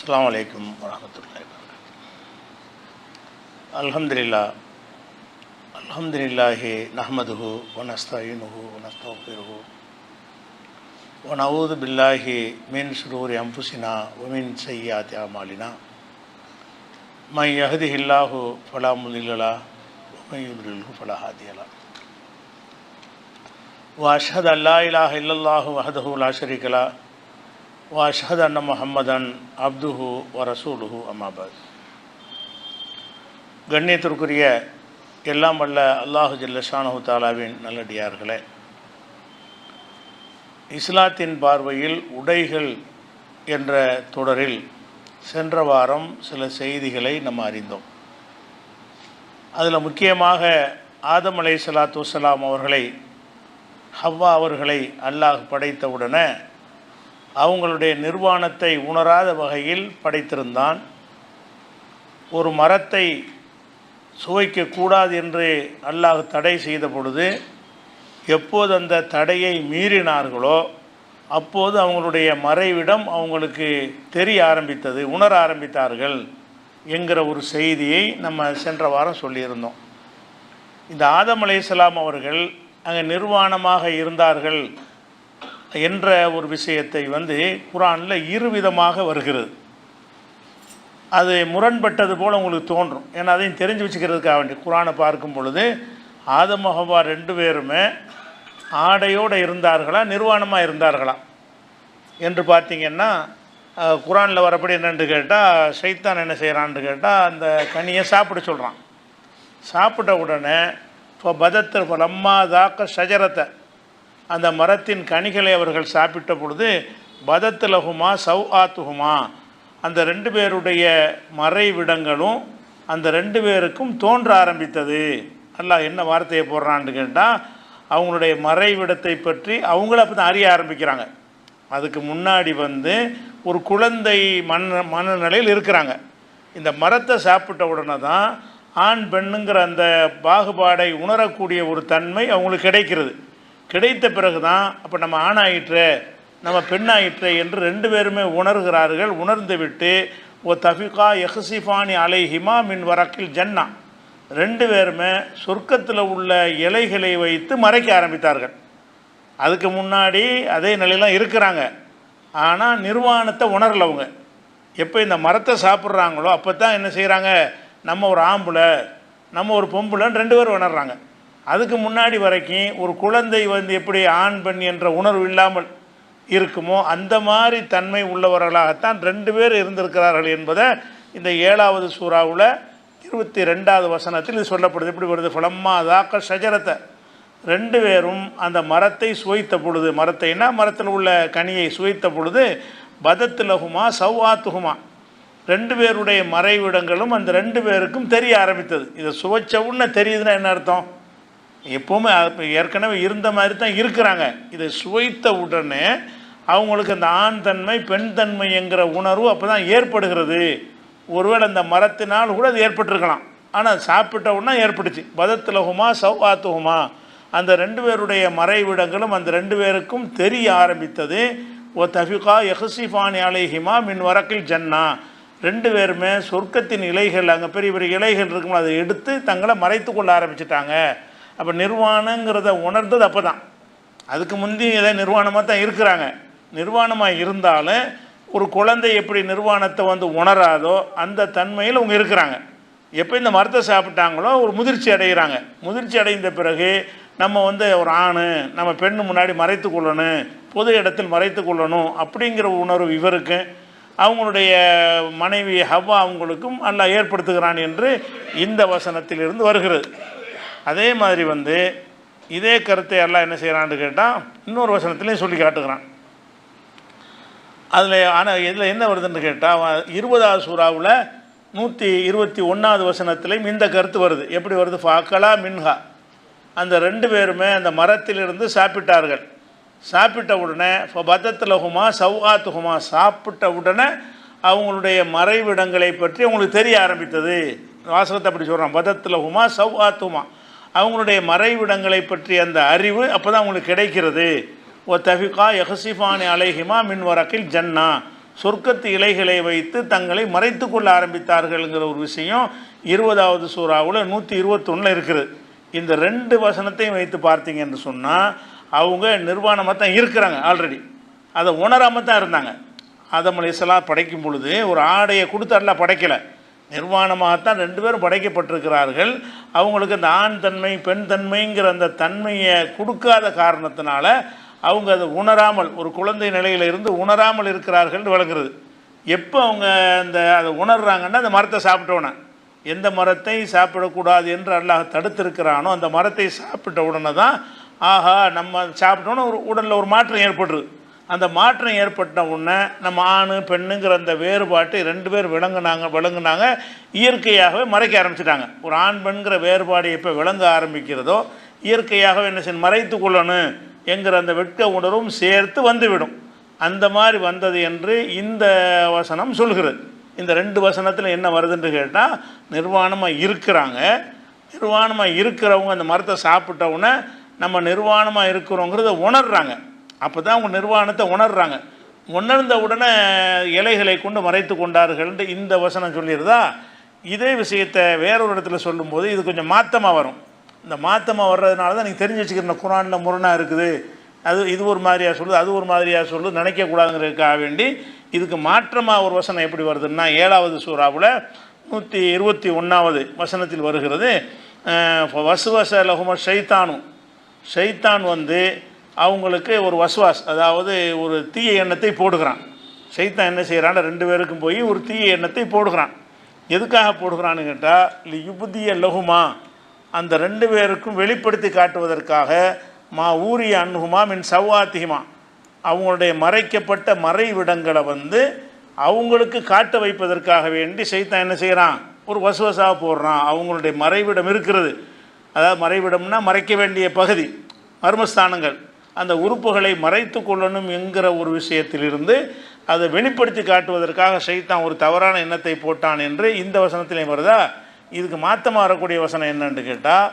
அஸ்லாம் வலைக்கம் வரமத்துல்லாய் அல்ஹம்துலில்லா அல்ஹம்துலில்லாஹி நஹமதுஹு ஒனஸ்தாயினுஹு ஒனஸ்தோஃபிருஹு ஒனவுது பில்லாஹி மின் சுரூரி அம்புசினா ஒமின் செய்யா தியாமாலினா மை யஹதி ஹில்லாஹு ஃபலா முதிலலா ஒமையுதுல்ஹு ஃபலா ஹாதியலா واشهد ان لا اله الا الله وحده لا شريك له وأشهد أن محمدا عبده ورسوله أما بعد கண்ணியத்திற்குரிய எல்லாம் வல்ல அல்லாஹு ஜல்லஷானு தாலாவின் நல்லடியார்களே இஸ்லாத்தின் பார்வையில் உடைகள் என்ற தொடரில் சென்ற வாரம் சில செய்திகளை நம்ம அறிந்தோம் அதில் முக்கியமாக ஆதம் அலை சலாத்து வலாம் அவர்களை ஹவ்வா அவர்களை அல்லாஹ் படைத்தவுடனே அவங்களுடைய நிர்வாணத்தை உணராத வகையில் படைத்திருந்தான். ஒரு மரத்தை சுவைக்கக்கூடாது என்று அல்லாஹ் தடை செய்த பொழுது எப்போது அந்த தடையை மீறினார்களோ அப்போது அவங்களுடைய மறைவிடம் அவங்களுக்கு தெரிய ஆரம்பித்தது உணர ஆரம்பித்தார்கள் என்கிற ஒரு செய்தியை நம்ம சென்ற வாரம் சொல்லியிருந்தோம். இந்த ஆதம் அலையாம் அவர்கள் அங்கே நிர்வாணமாக இருந்தார்கள் என்ற ஒரு விஷயத்தை வந்து குரானில் இருவிதமாக வருகிறது. அது முரண்பட்டது போல் உங்களுக்கு தோன்றும். ஏன்னா அதையும் தெரிஞ்சு வச்சுக்கிறதுக்காக வேண்டி குரானை பார்க்கும் பொழுது ஆதமஹவா ரெண்டு பேருமே ஆடையோடு இருந்தார்களா நிர்வாணமாக இருந்தார்களா? என்று பார்த்தீங்கன்னா குரானில் வரப்படி என்னென்று கேட்டால் சைத்தான் என்ன செய்கிறான்னு கேட்டால் அந்த கனியை சாப்பிட சொல்கிறான் சாப்பிட்ட உடனே இப்போ பதத்தில் லம்மா தாக்க ஷஜரத்தை. அந்த மரத்தின் கனிகளை அவர்கள் சாப்பிட்ட பொழுது பதத்திலகுமா சவ் ஆத்துகுமா அந்த ரெண்டு பேருடைய மறைவிடங்களும் அந்த ரெண்டு பேருக்கும் தோன்ற ஆரம்பித்தது. அல்லாஹ் என்ன வார்த்தையை போடுறான்னு கேட்டால் அவங்களுடைய மறைவிடத்தை பற்றி அவங்கள அப்போ தான் அறிய ஆரம்பிக்கிறாங்க. அதுக்கு முன்னாடி வந்து ஒரு குழந்தை மன மனநிலையில் இருக்கிறாங்க. இந்த மரத்தை சாப்பிட்ட உடனே தான் ஆண் பெண்ணுங்கிற அந்த பாகுபாடை உணரக்கூடிய ஒரு தன்மை அவங்களுக்கு கிடைக்கிறது. கிடைத்த பிறகு தான் அப்போ நம்ம ஆணாயிற்று நம்ம பெண்ணாயிற்று என்று ரெண்டு பேருமே உணர்கிறார்கள் உணர்ந்து விட்டு ஓ தஃபிகா எஹசிஃபானி அலைஹிமா மின் வரக்கில் ஜன்னா. ரெண்டு பேருமே சொர்க்கத்தில் உள்ள இலைகளை வைத்து மறைக்க ஆரம்பித்தார்கள். அதுக்கு முன்னாடி அதே நிலையெல்லாம் இருக்கிறாங்க. ஆனால் நிர்வாணத்தை உணரல அவங்க. எப்போ இந்த மரத்தை சாப்பிட்றாங்களோ அப்போ தான் என்ன செய்கிறாங்க நம்ம ஒரு ஆம்பளை நம்ம ஒரு பொம்பளைன்னு ரெண்டு பேரும் உணர்றாங்க. அதுக்கு முன்னாடி வரைக்கும் ஒரு குழந்தை வந்து எப்படி ஆண் பெண் என்ற உணர்வு இல்லாமல் இருக்குமோ அந்த மாதிரி தன்மை உள்ளவர்களாகத்தான் ரெண்டு பேர் இருந்திருக்கிறார்கள் என்பதை இந்த ஏழாவது சூறாவில் இருபத்தி ரெண்டாவது வசனத்தில் இது சொல்லப்படுது. எப்படி வருது? ஃபலம்மா தாக்க ஷஜரத்தை ரெண்டு பேரும் அந்த மரத்தை சுவைத்த பொழுது மரத்தைனா மரத்தில் உள்ள கனியை சுவைத்த பொழுது பதத்திலகுமா சவ்வாத்துகுமா ரெண்டு பேருடைய மறைவிடங்களும் அந்த ரெண்டு பேருக்கும் தெரிய ஆரம்பித்தது. இதை சுவைச்ச உடனே தெரியுதுன்னா என்ன அர்த்தம்? எப்போவுமே ஏற்கனவே இருந்த மாதிரி தான் இருக்கிறாங்க. இதை சுவைத்த உடனே அவங்களுக்கு அந்த ஆண் தன்மை பெண் தன்மை என்கிற உணர்வு அப்போ தான் ஏற்படுகிறது. ஒருவேளை அந்த மரத்தினால் கூட அது ஏற்பட்டிருக்கலாம். ஆனால் சாப்பிட்ட உடனே ஏற்பட்டுச்சு. பதத்திலகுமா சௌவாத்துகுமா அந்த ரெண்டு பேருடைய மறைவிடங்களும் அந்த ரெண்டு பேருக்கும் தெரிய ஆரம்பித்தது. ஓ தஃபிகா யஹசிஃபானி அலேஹிமா மின் வரக்கில் ஜன்னா. ரெண்டு பேருமே சொர்க்கத்தின் இலைகள் அங்கே பெரிய பெரிய இலைகள் இருக்கும் அதை எடுத்து தங்களை மறைத்து கொள்ள ஆரம்பிச்சிட்டாங்க. அப்போ நிர்வாணங்கிறத உணர்ந்தது அப்போ தான் அதுக்கு முந்தி ஏதோ நிர்வாணமாக தான் இருக்கிறாங்க. நிர்வாணமாக இருந்தாலும் ஒரு குழந்தை எப்படி நிர்வாணத்தை வந்து உணராதோ அந்த தன்மையில் அவங்க இருக்கிறாங்க. எப்போ இந்த மரத்தை சாப்பிட்டாங்களோ ஒரு முதிர்ச்சி அடைகிறாங்க. முதிர்ச்சி அடைந்த பிறகு நம்ம வந்து ஒரு ஆண் நம்ம பெண்ணு முன்னாடி மறைத்து கொள்ளணும் பொது இடத்தில் மறைத்து கொள்ளணும் அப்படிங்கிற உணர்வு இவருக்கு. அவங்களுடைய மனைவி ஹவ்வா அவங்களுக்கும் நல்லா ஏற்படுத்துகிறான் என்று இந்த வசனத்திலிருந்து வருகிறது. அதே மாதிரி வந்து இதே கருத்தை எல்லாம் என்ன செய்கிறான்னு கேட்டால் இன்னொரு வசனத்துலேயும் சொல்லி காட்டுகிறான். அதில் ஆனால் இதில் என்ன வருதுன்னு கேட்டால் இருபதாவது சூறாவில் நூற்றி இருபத்தி ஒன்றாவது வசனத்துலேயும் இந்த கருத்து வருது. எப்படி வருது? ஃபாக்கலா மின்ஹா. அந்த ரெண்டு பேருமே அந்த மரத்திலிருந்து சாப்பிட்டார்கள். சாப்பிட்ட உடனே இப்போ பத்தத்துலகுமா சவ்வாத்துகுமா சாப்பிட்ட உடனே அவங்களுடைய மறைவிடங்களை பற்றி அவங்களுக்கு தெரிய ஆரம்பித்தது. வாசகத்தை அப்படி சொல்கிறான் பதத்துலகுமா சவ்வாத்துமா அவங்களுடைய மறைவிடங்களை பற்றி அந்த அறிவு அப்போ தான் அவங்களுக்கு கிடைக்கிறது. ஓ தஃபிகா யஹசிஃபானி அலைஹிமா மின் வரக்கில் ஜன்னா. சொர்க்கத்து இலைகளை வைத்து தங்களை மறைத்து கொள்ள ஆரம்பித்தார்கள்ங்கிற ஒரு விஷயம் இருபதாவது சூறாவில் நூற்றி இருபத்தொன்னில் இருக்குது. இந்த ரெண்டு வசனத்தையும் வைத்து பார்த்தீங்கன்னு சொன்னால் அவங்க நிர்வாணமாக தான் இருக்கிறாங்க ஆல்ரெடி அதை உணராமல் தான் இருந்தாங்க. ஆதம் அலைஹிஸ்ஸலாம் படைக்கும் பொழுது ஒரு ஆடையை கொடுத்து படைக்கலை. நிர்வாணமாகத்தான் ரெண்டு பேரும் படைக்கப்பட்டிருக்கிறார்கள். அவங்களுக்கு இந்த ஆண் தன்மை பெண் தன்மைங்கிற அந்த தன்மையை கொடுக்காத காரணத்தினால அவங்க அதை உணராமல் ஒரு குழந்தை நிலையில இருந்து உணராமல் இருக்கிறார்கள் விளங்குறது. எப்போ அவங்க அந்த அதை உணர்றாங்கன்னா அந்த மரத்தை சாப்பிட்டோன்னே எந்த மரத்தை சாப்பிடக்கூடாது என்று அல்லாஹ் தடுத்திருக்கிறானோ அந்த மரத்தை சாப்பிட்ட உடனே தான் ஆஹா நம்ம சாப்பிட்டோன்னே ஒரு உடலில் ஒரு மாற்றம் ஏற்படுது அந்த மாற்றம் ஏற்பட்ட உடனே நம்ம ஆண் பெண்ணுங்கிற அந்த வேறுபாட்டை ரெண்டு பேர் விளங்குனாங்க விளங்குனாங்க. இயற்கையாகவே மறைக்க ஆரம்பிச்சிட்டாங்க. ஒரு ஆண் பெண்கிற வேறுபாடு எப்போ விளங்க ஆரம்பிக்கிறதோ இயற்கையாகவே என்ன செய்யணும்? மறைத்து கொள்ளணும் என்கிற அந்த வெட்க உணர்வும் சேர்த்து வந்துவிடும். அந்த மாதிரி வந்தது என்று இந்த வசனம் சொல்கிறது. இந்த ரெண்டு வசனத்தில் என்ன வருதுன்னு கேட்டால் நிர்வாணமாக இருக்கிறாங்க. நிர்வாணமாக இருக்கிறவங்க அந்த மரத்தை சாப்பிட்ட நம்ம நிர்வாணமாக இருக்கிறோங்கிறத உணர்றாங்க. அப்போ தான் அவங்க நிர்வாணத்தை உணர்றாங்க. உணர்ந்த உடனே இலைகளை கொண்டு மறைத்து கொண்டார்கள்ன்ட்டு இந்த வசனம் சொல்லிடுதா இதே விஷயத்தை வேறொரு இடத்துல சொல்லும்போது இது கொஞ்சம் மாற்றமாக வரும். இந்த மாற்றமாக வர்றதுனால தான் நீங்கள் தெரிஞ்சு வச்சுக்கிற குரானில் முரணாக இருக்குது. அது இது ஒரு மாதிரியாக சொல்லுது அது ஒரு மாதிரியாக சொல்லுது நினைக்கக்கூடாதுங்கிறதுக்காக வேண்டி இதுக்கு மாற்றமாக ஒரு வசனம் எப்படி வருதுன்னா ஏழாவது சூறாவில் நூற்றி இருபத்தி ஒன்றாவது வசனத்தில் வருகிறது. வசுவச லகும ஷைத்தானும் ஷைத்தான் வந்து அவங்களுக்கு ஒரு வசுவாஸ் அதாவது ஒரு தீய எண்ணத்தை போடுகிறான். சைத்தான் என்ன செய்கிறான் ரெண்டு பேருக்கும் போய் ஒரு தீய எண்ணத்தை போடுகிறான். எதுக்காக போடுகிறான்னு கேட்டால் யுபுதிய லகுமா அந்த ரெண்டு பேருக்கும் வெளிப்படுத்தி காட்டுவதற்காக மா ஊரிய அன்ஹுமா மின் சவ்வாத்திகுமா அவங்களுடைய மறைக்கப்பட்ட மறைவிடங்களை வந்து அவங்களுக்கு காட்ட வைப்பதற்காக வேண்டி சைத்தான் என்ன செய்கிறான் ஒரு வசுவசாக போடுறான். அவங்களுடைய மறைவிடம் இருக்கிறது. அதாவது மறைவிடம்னா மறைக்க வேண்டிய பகுதி மர்மஸ்தானங்கள். அந்த உறுப்புகளை மறைத்து கொள்ளணும் என்கிற ஒரு விஷயத்திலிருந்து அதை வெளிப்படுத்தி காட்டுவதற்காக சைத்தான் ஒரு தவறான எண்ணத்தை போட்டான் என்று இந்த வசனத்திலே வருதா? இதுக்கு மாற்றமாக வரக்கூடிய வசனம் என்னன்னு கேட்டால்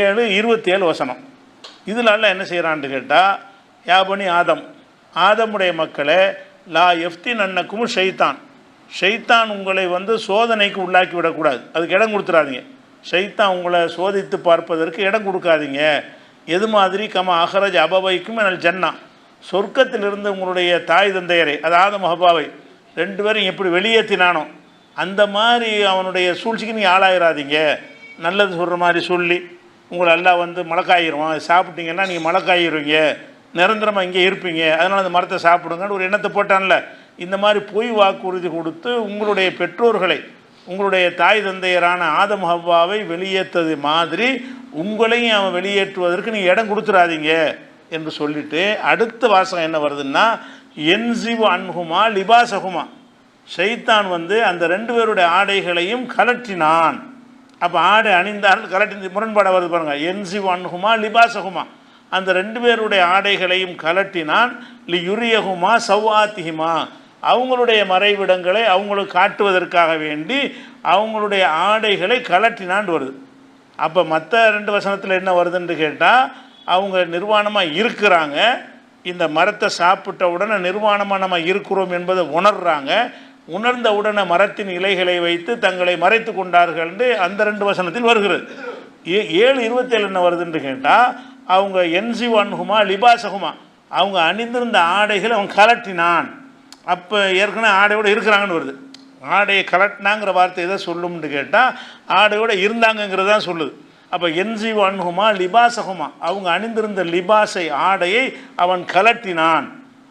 ஏழு இருபத்தி ஏழு வசனம். இதில் அல்ல என்ன செய்கிறான்னு கேட்டால் யாபனி ஆதம் ஆதமுடைய மக்களே லா எஃப்தி அன்னக்கும் ஷைத்தான் ஷைத்தான் உங்களை வந்து சோதனைக்கு உள்ளாக்கி விடக்கூடாது. அதுக்கு இடம் கொடுத்துறாதீங்க. ஷைத்தான் உங்களை சோதித்து பார்ப்பதற்கு இடம் கொடுக்காதீங்க. எது மாதிரி கம அகரஜ் அபவைக்கும் எனல் ஜன்னா. சொர்க்கத்திலிருந்து உங்களுடைய தாய் தந்தையரை அதாவது மஹபாவை ரெண்டு பேரும் எப்படி வெளியேற்றினானோ அந்த மாதிரி அவனுடைய சூழ்ச்சிக்கு நீங்கள் ஆளாயிராதீங்க. நல்லது சொல்கிற மாதிரி சொல்லி உங்களை எல்லாம் வந்து மழைக்காயிரும் சாப்பிட்டீங்கன்னா நீங்கள் மழக்காயிருவீங்க நிரந்தரமாக இங்கே இருப்பீங்க. அதனால் அந்த மரத்தை சாப்பிடுங்கன்னு ஒரு எண்ணத்தை போட்டான்ல. இந்த மாதிரி பொய் வாக்குறுதி கொடுத்து உங்களுடைய பெற்றோர்களை உங்களுடைய தாய் தந்தையரான ஆதம் ஹவ்வாவை வெளியேற்றது மாதிரி உங்களையும் அவன் வெளியேற்றுவதற்கு நீங்கள் இடம் கொடுத்துடாதீங்க என்று சொல்லிட்டு அடுத்த வாசகம் என்ன வருதுன்னா என்சிவ் அன்ஹுமா லிபாசகுமா ஷைத்தான் வந்து அந்த ரெண்டு பேருடைய ஆடைகளையும் கலற்றினான். அப்போ ஆடை அணிந்தார்கள் கலட்டி முரண்பாடாக வருது பாருங்கள் என்சிவ் அன்ஹுமா லிபாசகுமா அந்த ரெண்டு பேருடைய ஆடைகளையும் கலட்டினான் லி யுரியகுமா சவ்வாத்திகுமா அவங்களுடைய மறைவிடங்களை அவங்களுக்கு காட்டுவதற்காக வேண்டி அவங்களுடைய ஆடைகளை கலட்டினான் வருது. அப்போ மற்ற ரெண்டு வசனத்தில் என்ன வருதுன்னு கேட்டால் அவங்க நிர்வாணமாக இருக்கிறாங்க. இந்த மரத்தை சாப்பிட்ட உடனே நிர்வாணமாக நம்ம இருக்கிறோம் என்பதை உணர்றாங்க. உணர்ந்த உடனே மரத்தின் இலைகளை வைத்து தங்களை மறைத்து என்று அந்த ரெண்டு வசனத்தில் வருகிறது. ஏ ஏழு இருபத்தேழு என்ன வருதுன்னு கேட்டால் அவங்க என்சி வன்ஹுமா லிபாசகுமா அவங்க அணிந்திருந்த ஆடைகளை அவன் கலட்டினான். அப்போ ஏற்கனவே ஆடையோடு இருக்கிறாங்கன்னு வருது. ஆடையை கலட்டினாங்கிற வார்த்தை எதை சொல்லும்னு கேட்டால் ஆடையோடு இருந்தாங்கங்கிறது தான் சொல்லுது. அப்போ என்சி வன்ஹுமா லிபாசகுமா அவங்க அணிந்திருந்த லிபாசை ஆடையை அவன் கலட்டினான்.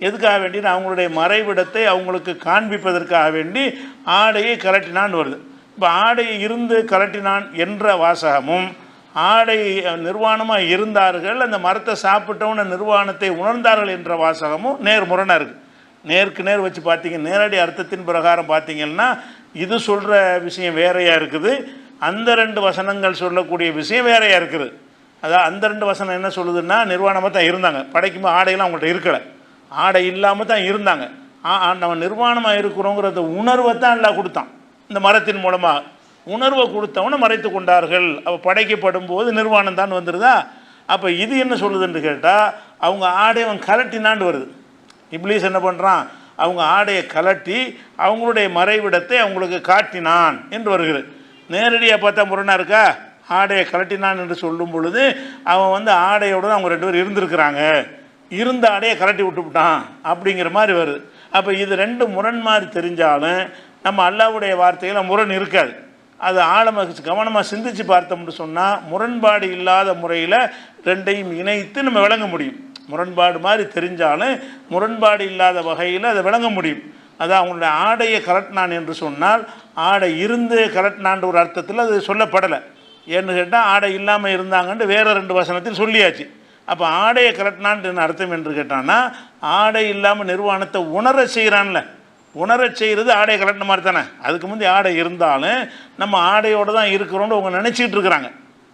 எதுக்காக வேண்டி அவங்களுடைய மறைவிடத்தை அவங்களுக்கு காண்பிப்பதற்காக வேண்டி ஆடையை கலட்டினான் வருது. இப்போ ஆடையை இருந்து கலட்டினான் என்ற வாசகமும் ஆடை நிர்வாணமாக இருந்தார்கள் அந்த மரத்தை சாப்பிட்டவன நிர்வாணத்தை உணர்ந்தார்கள் என்ற வாசகமும் நேர் முரணாக இருக்குது நேருக்கு நேர் வச்சு பார்த்தீங்க நேரடி அர்த்தத்தின் பிரகாரம் பார்த்தீங்கன்னா இது சொல்கிற விஷயம் வேறையாக இருக்குது. அந்த ரெண்டு வசனங்கள் சொல்லக்கூடிய விஷயம் வேறையாக இருக்குது. அதான் அந்த ரெண்டு வசனம் என்ன சொல்லுதுன்னா நிர்வாணமாக தான் இருந்தாங்க. படைக்கும்போது ஆடையெல்லாம் அவங்கள்ட்ட இருக்கலை. ஆடை இல்லாமல் தான் இருந்தாங்க. ஆ- நம்ம நிர்வாணமாக இருக்கிறோங்கிறத உணர்வை தான் எல்லாம் கொடுத்தான். இந்த மரத்தின் மூலமாக உணர்வை கொடுத்தவனை மறைத்து கொண்டார்கள். அப்போ படைக்கப்படும் போது நிர்வாணம் தான் வந்துடுதா அப்போ இது என்ன சொல்லுதுன்னு கேட்டால் அவங்க ஆடை அவன் கலட்டினாண்டு வருது. இப்ளீஸ் என்ன பண்ணுறான் அவங்க ஆடையை கலட்டி அவங்களுடைய மறைவிடத்தை அவங்களுக்கு காட்டினான் என்று வருகிறது. நேரடியாக பார்த்தா முரணாக இருக்கா? ஆடையை கலட்டினான் என்று சொல்லும் பொழுது அவன் வந்து ஆடையோடு தான் அவங்க ரெண்டு பேரும் இருந்திருக்கிறாங்க. இருந்த ஆடையை கலட்டி விட்டுவிட்டான் அப்படிங்கிற மாதிரி வருது. அப்போ இது ரெண்டு முரண் மாதிரி தெரிஞ்சாலும் நம்ம அல்லாவுடைய வார்த்தையில் முரண் இருக்காது. அது ஆழமாக கவனமாக சிந்தித்து பார்த்தோம்னு சொன்னால் முரண்பாடு இல்லாத முறையில் ரெண்டையும் இணைத்து நம்ம விளங்க முடியும். முரண்பாடு மாதிரி தெரிஞ்சாலும் முரண்பாடு இல்லாத வகையில் அதை விளங்க முடியும். அதான் அவங்களுடைய ஆடையை கரட்டினான் என்று சொன்னால் ஆடை இருந்து கரட்டினான்ற ஒரு அர்த்தத்தில் அது சொல்லப்படலை. ஏன்னு கேட்டால் ஆடை இல்லாமல் இருந்தாங்கன்ட்டு வேறு ரெண்டு வசனத்தில் சொல்லியாச்சு. அப்போ ஆடையை கலட்டினான்னு அர்த்தம் என்று கேட்டான்னா ஆடை இல்லாமல் நிர்வாணத்தை உணர செய்கிறான்ல உணரச் செய்கிறது ஆடையை கலட்டின மாதிரி தானே. அதுக்கு முந்தைய ஆடை இருந்தாலும் நம்ம ஆடையோடு தான் இருக்கிறோன்னு அவங்க நினச்சிக்கிட்டு இருக்கிறாங்க.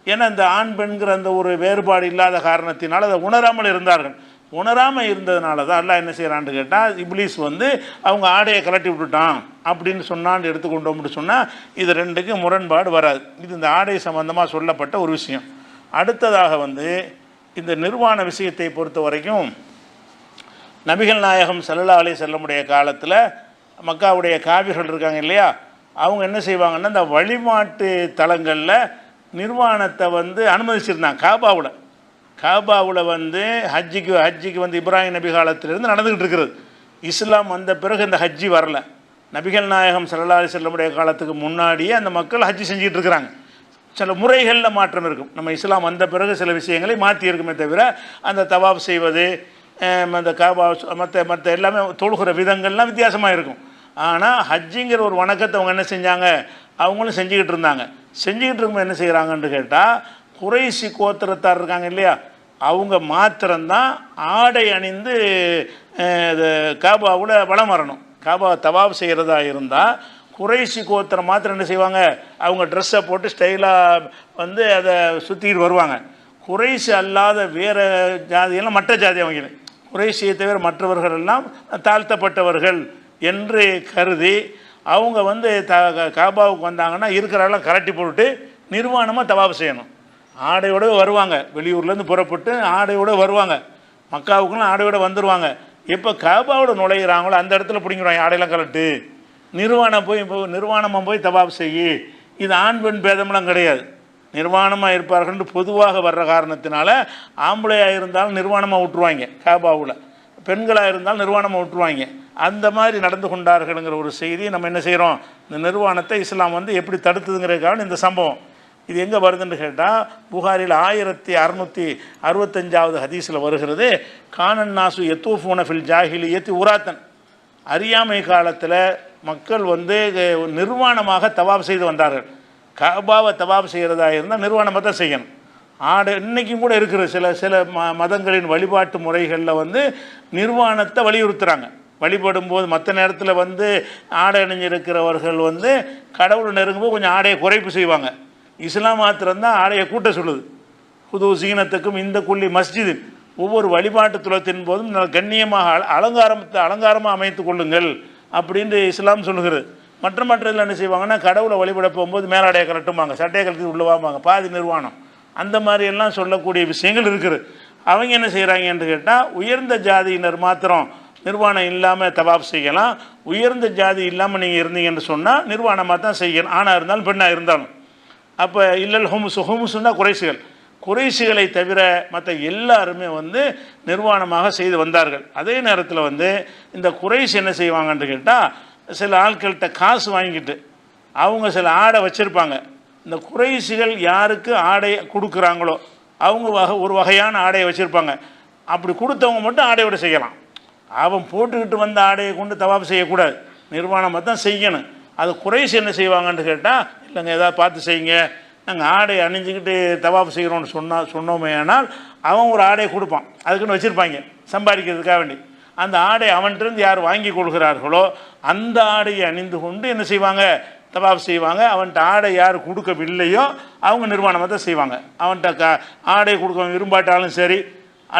ஏன்னா இந்த ஆண் பெண்கிற அந்த ஒரு வேறுபாடு இல்லாத காரணத்தினால் அதை உணராமல் இருந்தார்கள். உணராமல் இருந்ததுனால தான் எல்லாம் என்ன செய்கிறான்னு கேட்டால் இப்லீஸ் வந்து அவங்க ஆடையை கலட்டி விட்டுட்டான் அப்படின்னு சொன்னான்னு எடுத்துக்கொண்டோம்னு சொன்னால் இது ரெண்டுக்கு முரண்பாடு வராது. இது இந்த ஆடை சம்பந்தமாக சொல்லப்பட்ட ஒரு விஷயம். அடுத்ததாக வந்து இந்த நிர்வாண விஷயத்தை பொறுத்த வரைக்கும் நபிகள் நாயகம் சல்லல்லா அலி செல்லமுடைய காலத்தில் மக்காவுடைய காவிர்கள் இருக்காங்க இல்லையா? அவங்க என்ன செய்வாங்கன்னா இந்த வழிபாட்டு தலங்களில் நிர்வாணத்தை வந்து அனுமதிச்சிருந்தாங்க காபாவில். காபாவில் வந்து ஹஜ்ஜிக்கு ஹஜ்ஜிக்கு வந்து இப்ராஹிம் நபி காலத்திலிருந்து நடந்துக்கிட்டு இருக்கிறது. இஸ்லாம் வந்த பிறகு இந்த ஹஜ்ஜி வரல. நபிகள் நாயகம் சல்லல்லா செல்லமுடைய காலத்துக்கு முன்னாடியே அந்த மக்கள் ஹஜ்ஜி செஞ்சுட்டு இருக்கிறாங்க. சில முறைகளில் மாற்றம் இருக்கும். நம்ம இஸ்லாம் வந்த பிறகு சில விஷயங்களை மாற்றி இருக்குமே தவிர அந்த தவாப் செய்வது அந்த காபா மற்ற மற்ற எல்லாமே தொழுகிற விதங்கள்லாம் வித்தியாசமாக இருக்கும். ஆனால் ஹஜ்ஜிங்கிற ஒரு வணக்கத்தை அவங்க என்ன செஞ்சாங்க? அவங்களும் செஞ்சுக்கிட்டு இருந்தாங்க. செஞ்சுக்கிட்டு இருக்கும்போது என்ன செய்கிறாங்கன்னு கேட்டால் குறைசி கோத்திரத்தார் இருக்காங்க இல்லையா? அவங்க மாத்திரம்தான் ஆடை அணிந்து இது காபாவில் வளம் வரணும். காபா தவாப் செய்கிறதா இருந்தால் குறைசி கோத்திரம் மாத்திரம் என்ன செய்வாங்க? அவங்க ட்ரெஸ்ஸை போட்டு ஸ்டைலாக வந்து அதை சுற்றிக்கிட்டு வருவாங்க. குறைசி அல்லாத வேறு ஜாதியெல்லாம் மற்ற ஜாதி அவங்க குறைசியை தவிர மற்றவர்கள் எல்லாம் தாழ்த்தப்பட்டவர்கள் என்று கருதி அவங்க வந்து த காபாவுக்கு வந்தாங்கன்னா இருக்கிறாலாம் கரட்டி போட்டுட்டு நிர்வாணமாக தவாப் செய்யணும். ஆடையோட வருவாங்க. வெளியூர்லேருந்து புறப்பட்டு ஆடையோட வருவாங்க. மக்காவுக்குலாம் ஆடையோட வந்துடுவாங்க எப்போ காபாவோட நுழையிறாங்களோ அந்த இடத்துல பிடிங்கிறாங்க ஆடையெல்லாம் கலட்டு நிர்வாணம் போய் இப்போ நிர்வாணமாக போய் தவாப் செய்யி. இது ஆண் பெண் பேதமெல்லாம் கிடையாது. நிர்வாணமாக இருப்பார்கள்னு பொதுவாக வர்ற காரணத்தினால ஆம்பளையாக இருந்தாலும் நிர்வாணமாக விட்டுருவாங்க காபாவில். பெண்களாக இருந்தாலும் நிர்வாணமாக விட்டுருவாங்க அந்த மாதிரி நடந்து கொண்டார்கள்ங்கிற ஒரு செய்தி நம்ம என்ன செய்கிறோம் இந்த நிர்வாணத்தை இஸ்லாம் வந்து எப்படி தடுத்ததுங்கிறதுக்கான இந்த சம்பவம். இது எங்கே வருதுன்னு கேட்டால் புகாரில் ஆயிரத்தி அறுநூற்றி அறுபத்தஞ்சாவது ஹதீஸில் வருகிறது. கானன் நாசு எத்தூஃபூன ஃபில் ஏத்தி உராத்தன். அறியாமை காலத்தில் மக்கள் வந்து நிர்வாணமாக தவாப் செய்து வந்தார்கள். கபாவை தவாப் செய்கிறதா இருந்தால் நிர்வாணமாக தான் செய்யணும். ஆடு இன்றைக்கும் கூட இருக்கிற சில சில ம மதங்களின் வழிபாட்டு முறைகளில் வந்து நிர்வாணத்தை வலியுறுத்துகிறாங்க வழிபடும் போது மற்ற நேரத்தில் வந்து ஆடை அணிஞ்சிருக்கிறவர்கள் வந்து கடவுளை நெருங்கும்போது கொஞ்சம் ஆடையை குறைப்பு செய்வாங்க. இஸ்லாம் மாத்திரம்தான் ஆடையை கூட்ட சொல்லுது. புது சீனத்துக்கும் இந்த குள்ளி மஸ்ஜிது ஒவ்வொரு வழிபாட்டு துலத்தின் போதும் கண்ணியமாக அல- அலங்காரத்தை அலங்காரமாக அமைத்து கொள்ளுங்கள் அப்படின்ட்டு இஸ்லாம் சொல்லுகிறது. மற்ற மற்ற இதில் என்ன செய்வாங்கன்னா கடவுளை வழிபட போகும்போது மேலாடையை கலட்டுவாங்க சட்டையை கலட்டி உள்ளவாம்பாங்க பாதி நிர்வாணம். அந்த மாதிரி எல்லாம் சொல்லக்கூடிய விஷயங்கள் இருக்குது. அவங்க என்ன செய்கிறாங்கன்னு கேட்டால் உயர்ந்த ஜாதியினர் மாத்திரம் நிர்வாணம் இல்லாமல் தவாப் செய்யலாம். உயர்ந்த ஜாதி இல்லாமல் நீங்கள் இருந்தீங்கன்னு சொன்னால் நிர்வாணமாக தான் செய்யணும். ஆணாக இருந்தாலும் பெண்ணாக இருந்தாலும். அப்போ இல்லல் ஹோமுஸ் ஹுமுசுன்னா குறைசுகள் குறைசுகளை தவிர மற்ற எல்லாருமே வந்து நிர்வாணமாக செய்து வந்தார்கள். அதே நேரத்தில் வந்து இந்த குறைசு என்ன செய்வாங்கன்னு கேட்டால் சில ஆட்கள்கிட்ட காசு வாங்கிட்டு அவங்க சில ஆடை வச்சுருப்பாங்க. இந்த குறைசிகள் யாருக்கு ஆடை கொடுக்குறாங்களோ அவங்க வகை ஒரு வகையான ஆடையை வச்சுருப்பாங்க. அப்படி கொடுத்தவங்க மட்டும் ஆடையோட செய்யலாம். அவன் போட்டுக்கிட்டு வந்த ஆடையை கொண்டு தவாப் செய்யக்கூடாது. நிர்வாணமாக தான் செய்யணும். அது குறைசி என்ன செய்வாங்கன்னு கேட்டால் இல்லைங்க ஏதாவது பார்த்து செய்யுங்க. நாங்கள் ஆடை அணிஞ்சிக்கிட்டு தவாப் செய்கிறோம்னு சொன்னால் சொன்னோமே ஆனால் அவன் ஒரு ஆடையை கொடுப்பான். அதுக்குன்னு வச்சுருப்பாங்க சம்பாதிக்கிறதுக்காக வேண்டி. அந்த ஆடை அவன்கிட்டருந்து யார் வாங்கி கொள்கிறார்களோ அந்த ஆடையை அணிந்து கொண்டு என்ன செய்வாங்க? தபாப் செய்வாங்க. அவன்கிட்ட ஆடை யார் கொடுக்கவில்லையோ அவங்க நிர்வாணமாக தான் செய்வாங்க. அவன்கிட்ட க ஆடை கொடுக்க விரும்பாட்டாலும் சரி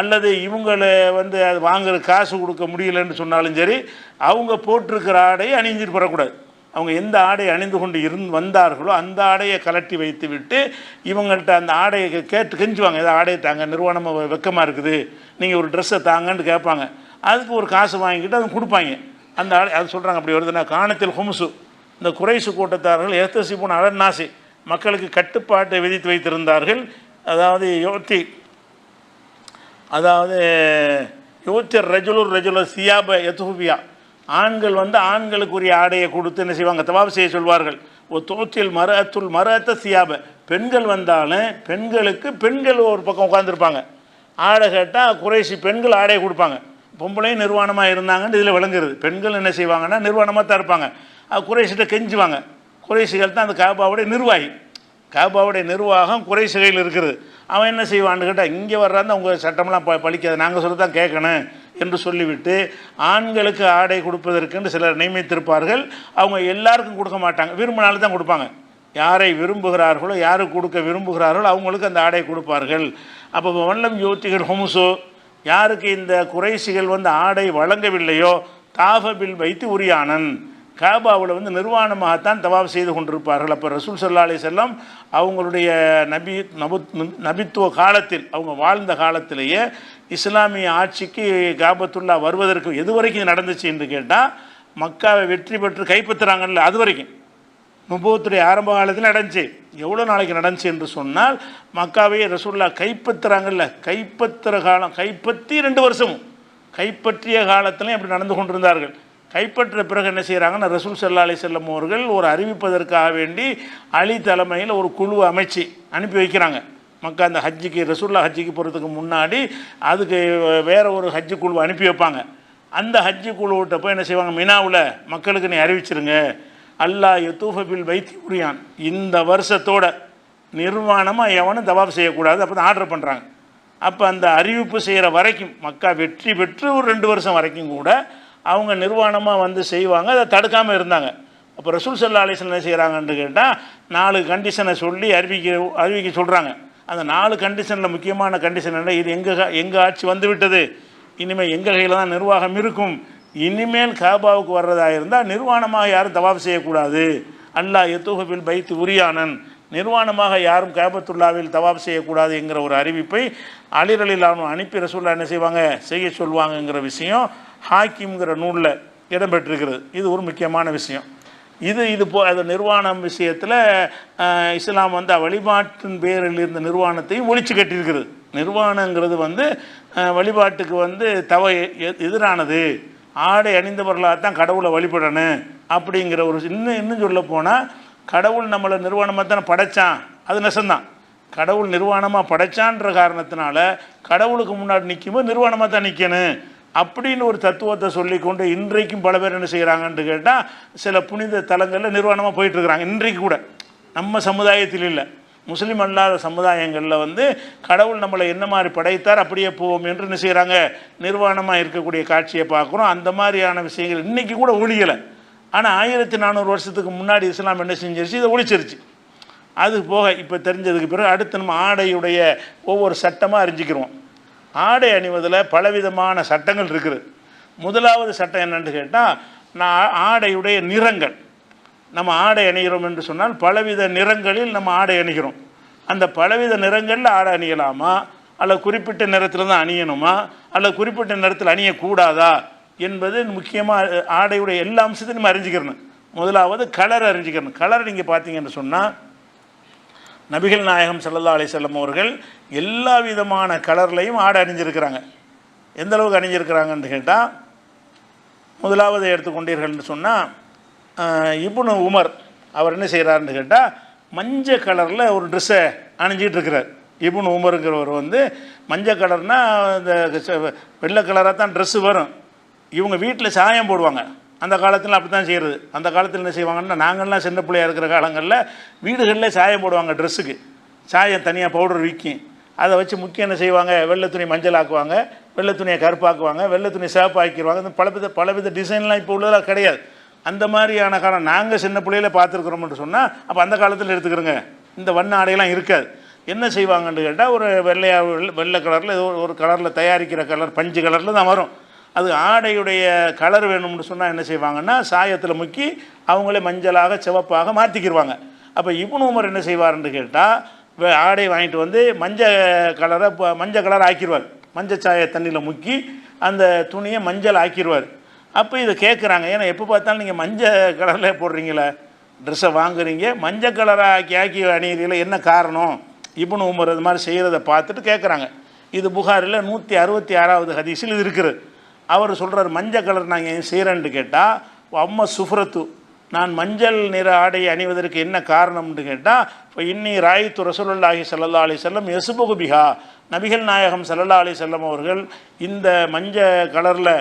அல்லது இவங்களை வந்து அது வாங்குற காசு கொடுக்க முடியலன்னு சொன்னாலும் சரி அவங்க போட்டிருக்கிற ஆடையை அணிஞ்சிட்டு வரக்கூடாது அவங்க எந்த ஆடை அணிந்து கொண்டு இருந் வந்தார்களோ அந்த ஆடையை கலட்டி வைத்து விட்டு இவங்கள்ட்ட அந்த ஆடையை கேட்டு கெஞ்சுவாங்க. ஏதாவது ஆடையை தாங்க நிர்வாணமாக வெக்கமாக இருக்குது. நீங்கள் ஒரு ட்ரெஸ்ஸை தாங்கன்னு கேட்பாங்க. அதுக்கு ஒரு காசு வாங்கிட்டு அது கொடுப்பாங்க. அந்த ஆடை அது சொல்கிறாங்க அப்படி வருதுன்னா காணத்தில் ஹும்சு. இந்த குறைசு கூட்டத்தார்கள் ஏத்தசிபுன் அலன்னாசி. மக்களுக்கு கட்டுப்பாட்டை விதித்து வைத்திருந்தார்கள். அதாவது யோத்தி அதாவது யோத்தியர் ரஜுலுர் ரஜுலர் சியாப எத்துபியா ஆண்கள் வந்து ஆண்களுக்குரிய ஆடையை கொடுத்து என்ன செய்வாங்க? தவாப் செய்ய சொல்வார்கள். ஒரு தோற்றில் மரத்துல் மரத்த சியாப. பெண்கள் வந்தாலும் பெண்களுக்கு பெண்கள் ஒரு பக்கம் உட்காந்துருப்பாங்க ஆடை கேட்டால் குறைசி பெண்கள் ஆடையை கொடுப்பாங்க. பொம்பளையும் நிர்வாணமாக இருந்தாங்கன்னு இதில் விளங்குறது. பெண்கள் என்ன செய்வாங்கன்னா நிர்வாணமாக தான் இருப்பாங்க. அது குறைசிட்ட கெஞ்சுவாங்க. குறைசிகள் தான் அந்த காபாவுடைய நிர்வாகி. காபாவுடைய நிர்வாகம் குறைசிகையில் இருக்கிறது. அவன் என்ன செய்வான்னு கேட்டால் இங்கே வர்றாந்து அவங்க சட்டமெல்லாம் ப பழிக்காது. நாங்கள் சொல்ல தான் கேட்கணும் என்று சொல்லிவிட்டு ஆண்களுக்கு ஆடை கொடுப்பதற்கென்று சிலர் நியமித்திருப்பார்கள். அவங்க எல்லாருக்கும் கொடுக்க மாட்டாங்க. விரும்பினாலும் தான் கொடுப்பாங்க. யாரை விரும்புகிறார்களோ யாருக்கு கொடுக்க விரும்புகிறார்களோ அவங்களுக்கு அந்த ஆடை கொடுப்பார்கள். அப்போ வல்லம் யோத்திகள் ஹொமுசோ யாருக்கு இந்த குறைசிகள் வந்து ஆடை வழங்கவில்லையோ தாஃபபில் வைத்து உரியானன். காபாவில் வந்து நிர்வாணமாகத்தான் தவாப் செய்து கொண்டிருப்பார்கள். அப்போ ரசூல் சல்லா அலி செல்லம் அவங்களுடைய நபி நபு நபித்துவ காலத்தில் அவங்க வாழ்ந்த காலத்திலேயே இஸ்லாமிய ஆட்சிக்கு காபத்துல்லா வருவதற்கு எது வரைக்கும் நடந்துச்சு என்று கேட்டால் மக்காவை வெற்றி பெற்று கைப்பற்றுறாங்கல்ல அது வரைக்கும். நுபுவத்துடைய ஆரம்ப காலத்தில் நடந்துச்சு. எவ்வளோ நாளைக்கு நடந்துச்சு என்று சொன்னால் மக்காவையே ரசூல்லா கைப்பற்றுறாங்கல்ல கைப்பற்றுற காலம் கைப்பற்றி ரெண்டு வருஷமும். கைப்பற்றிய காலத்திலையும் அப்படி நடந்து கொண்டிருந்தார்கள். கைப்பற்ற பிறகு என்ன செய்கிறாங்கன்னா ரசூல் சல்லா அலி செல்லம் அவர்கள் ஒரு அறிவிப்பதற்காக வேண்டி அலி தலைமையில் ஒரு குழு அமைச்சு அனுப்பி வைக்கிறாங்க. மக்கள் அந்த ஹஜ்ஜிக்கு ரசூல்லா ஹஜ்ஜிக்கு போகிறதுக்கு முன்னாடி அதுக்கு வேறு ஒரு ஹஜ்ஜு குழு அனுப்பி வைப்பாங்க. அந்த ஹஜ்ஜு குழுவிட்ட போய் என்ன செய்வாங்க மினாவில் மக்களுக்கு நீ அறிவிச்சிருங்க. அல்லாஹ் யத்தூஃபபில் வைத்தி உரியான். இந்த வருஷத்தோட நிர்வாணமாக எவனும் தவாப் செய்யக்கூடாது. அப்போ தான் ஆர்டர் பண்ணுறாங்க அப்போ அந்த அறிவிப்பு செய்கிற வரைக்கும் மக்கா வெற்றி பெற்று ஒரு ரெண்டு வருஷம் வரைக்கும் கூட அவங்க நிர்வாணமாக வந்து செய்வாங்க அதை தடுக்காமல் இருந்தாங்க. அப்போ ரசூல் சல்லா அலிஸ்லாம் என்ன செய்கிறாங்கன்னு கேட்டால் நாலு கண்டிஷனை சொல்லி அறிவிக்க அறிவிக்க சொல்கிறாங்க அந்த நாலு கண்டிஷனில் முக்கியமான கண்டிஷன் என்ன? இது எங்கள் எங்கள் ஆட்சி வந்து விட்டது இனிமேல் எங்கள் கையில் தான் நிர்வாகம் இருக்கும். இனிமேல் காபாவுக்கு வர்றதாக இருந்தால் நிர்வாணமாக யாரும் தவாப் செய்யக்கூடாது. அல்லாஹ் எத்துகபில் பைத்து உரியானன். நிர்வாணமாக யாரும் கேபத்துல்லாவில் தவாப் செய்யக்கூடாது என்கிற ஒரு அறிவிப்பை அலிரலிலானு அனுப்பி ரசூல்லா என்ன செய்வாங்க? செய்ய சொல்லுவாங்கங்கிற விஷயம் ஹாக்கிம்ங்கிற நூலில் இடம்பெற்றிருக்கிறது. இது ஒரு முக்கியமான விஷயம். இது இது போ அது நிர்வாணம் விஷயத்தில் இஸ்லாம் வந்து வழிபாட்டின் பேரில் இருந்த நிர்வாணத்தையும் ஒழிச்சு கட்டியிருக்கிறது. நிர்வாணங்கிறது வந்து வழிபாட்டுக்கு வந்து தவ எ- எதிரானது. ஆடை அணிந்தவர்களாக தான் கடவுளை வழிபடணும் அப்படிங்கிற ஒரு இன்னும் இன்னும் சொல்ல போனால் கடவுள் நம்மளை நிர்வாணமாக தானே படைச்சான். அது நெசந்தான். கடவுள் நிர்வாணமாக படைச்சான்ற காரணத்தினால கடவுளுக்கு முன்னாடி நிற்கும்போது நிர்வாணமாக தான் நிற்கணும் அப்படின்னு ஒரு தத்துவத்தை சொல்லிக்கொண்டு இன்றைக்கும் பல பேர் என்ன செய்கிறாங்கன்னு கேட்டால் சில புனித தலங்களில் நிர்வாணமாக போயிட்டுருக்குறாங்க. இன்றைக்கு கூட. நம்ம சமுதாயத்தில் இல்லை. முஸ்லீம் அல்லாத சமுதாயங்களில் வந்து கடவுள் நம்மளை என்ன மாதிரி படைத்தார் அப்படியே போவோம் என்று என்ன செய்கிறாங்க நிர்வாணமாக இருக்கக்கூடிய காட்சியை பார்க்குறோம். அந்த மாதிரியான விஷயங்கள் இன்றைக்கி கூட ஒழியலை. ஆனால் ஆயிரத்தி நானூறு வருஷத்துக்கு முன்னாடி இஸ்லாம் என்ன செஞ்சிருச்சு? இதை ஒழிச்சிருச்சு. அது போக இப்போ தெரிஞ்சதுக்கு பிறகு அடுத்து நம்ம ஆடையுடைய ஒவ்வொரு சட்டமாக அறிஞ்சிக்கிறோம். ஆடை அணிவதில் பலவிதமான சட்டங்கள் இருக்குது. முதலாவது சட்டம் என்னென்னு கேட்டால் நான் ஆடையுடைய நிறங்கள். நம்ம ஆடை அணிகிறோம் என்று சொன்னால் பலவித நிறங்களில் நம்ம ஆடை அணிகிறோம். அந்த பலவித நிறங்களில் ஆடை அணியலாமா? அல்ல குறிப்பிட்ட நிறத்தில் தான் அணியணுமா? அல்ல குறிப்பிட்ட நிறத்தில் அணியக்கூடாதா? என்பது முக்கியமாக ஆடையுடைய எல்லா அம்சத்தையும் நம்ம அறிஞ்சிக்கிறணும். முதலாவது கலர் அறிஞ்சிக்கிறணும் கலர் நீங்கள் பார்த்தீங்கன்னு சொன்னால் நபிகள் நாயகம் ஸல்லல்லாஹு அலைஹி வஸல்லம் அவர்கள் எல்லா விதமான கலர்லையும் ஆடை அணிஞ்சிருக்கிறாங்க. எந்த அளவுக்கு அணிஞ்சிருக்கிறாங்கன்னு கேட்டால் முதலாவது எடுத்துக்கொண்டீர்கள்னு சொன்னால் இபுனு உமர் அவர் என்ன செய்கிறாருன்னு கேட்டால் மஞ்சள் கலரில் ஒரு ட்ரெஸ்ஸை அணிஞ்சிட்டு இருக்கிறார். இப்னு உமருங்கிறவர் வந்து மஞ்சள் கலர்னால் இந்த வெள்ளை கலராக தான் ட்ரெஸ்ஸு வரும். இவங்க வீட்டில் சாயம் போடுவாங்க. அந்த காலத்தில் அப்படி தான் செய்கிறது அந்த காலத்தில் என்ன செய்வாங்கன்னா நாங்கள்லாம் சின்ன பிள்ளையாக இருக்கிற காலங்களில் வீடுகளில் சாயம் போடுவாங்க ட்ரெஸ்ஸுக்கு சாயம் தனியாக பவுடர் விற்கும் அதை வச்சு முக்கியம் என்ன செய்வாங்க? வெள்ளை துணி மஞ்சள் ஆக்குவாங்க வெள்ளை துணியை கருப்பாக்குவாங்க வெள்ளை துணி சேப்பு ஆக்கிடுவாங்க இந்த பலவித பலவித டிசைன்லாம் இப்போ உள்ளதெல்லாம் கிடையாது. அந்த மாதிரியான காலம் நாங்கள் சின்ன பிள்ளையில பார்த்துருக்குறோம்னு சொன்னால் அப்போ அந்த காலத்தில் எடுத்துக்கிறோங்க. இந்த வண்ண ஆடையெல்லாம் இருக்காது. என்ன செய்வாங்கன்னு கேட்டால் ஒரு வெள்ளையா வெள்ளை- வெள்ளை கலரில் ஏதோ ஒரு கலரில் தயாரிக்கிற கலர் பஞ்சு கலரில் தான் வரும். அது ஆடையுடைய கலர் வேணும்னு சொன்னால் என்ன செய்வாங்கன்னா சாயத்தில் முக்கி அவங்களே மஞ்சளாக சிவப்பாக மாற்றிக்கிடுவாங்க அப்போ இப்னு உமர் என்ன செய்வாருன்னு கேட்டால் ஆடை வாங்கிட்டு வந்து மஞ்சள் கலரை இப்போ மஞ்சள் கலர் ஆக்கிடுவார் மஞ்சள் சாய தண்ணியில் முக்கி அந்த துணியை மஞ்சள் ஆக்கிடுவார் அப்போ இதை கேட்குறாங்க ஏன்னா எப்போ பார்த்தாலும் நீங்கள் மஞ்சள் கலரில் போடுறீங்களே ட்ரெஸ்ஸை வாங்குறீங்க மஞ்சள் கலராக ஆக்கி ஆக்கி அணியிறீங்கள என்ன காரணம்? இப்னு உமர் இது மாதிரி செய்கிறத பார்த்துட்டு கேட்குறாங்க இது புகாரில் நூற்றி அறுபத்தி ஆறாவது ஹதீஸில் இது இருக்குது. அவர் சொல்கிறார் மஞ்சள் கலர் நாங்கள் ஏன் செய்கிறேன்னு கேட்டால் அம்மா சுஃப்ரத்து நான் மஞ்சள் நிற ஆடை அணிவதற்கு என்ன காரணம்னு கேட்டால் இப்போ இன்னி ராயித்து ரசூலுல்லாஹி சல்லா அலி செல்லம் யசுபுகு பிஹா. நபிகள் நாயகம் சல்லல்லா அலி செல்லம் அவர்கள் இந்த மஞ்சள் கலரில்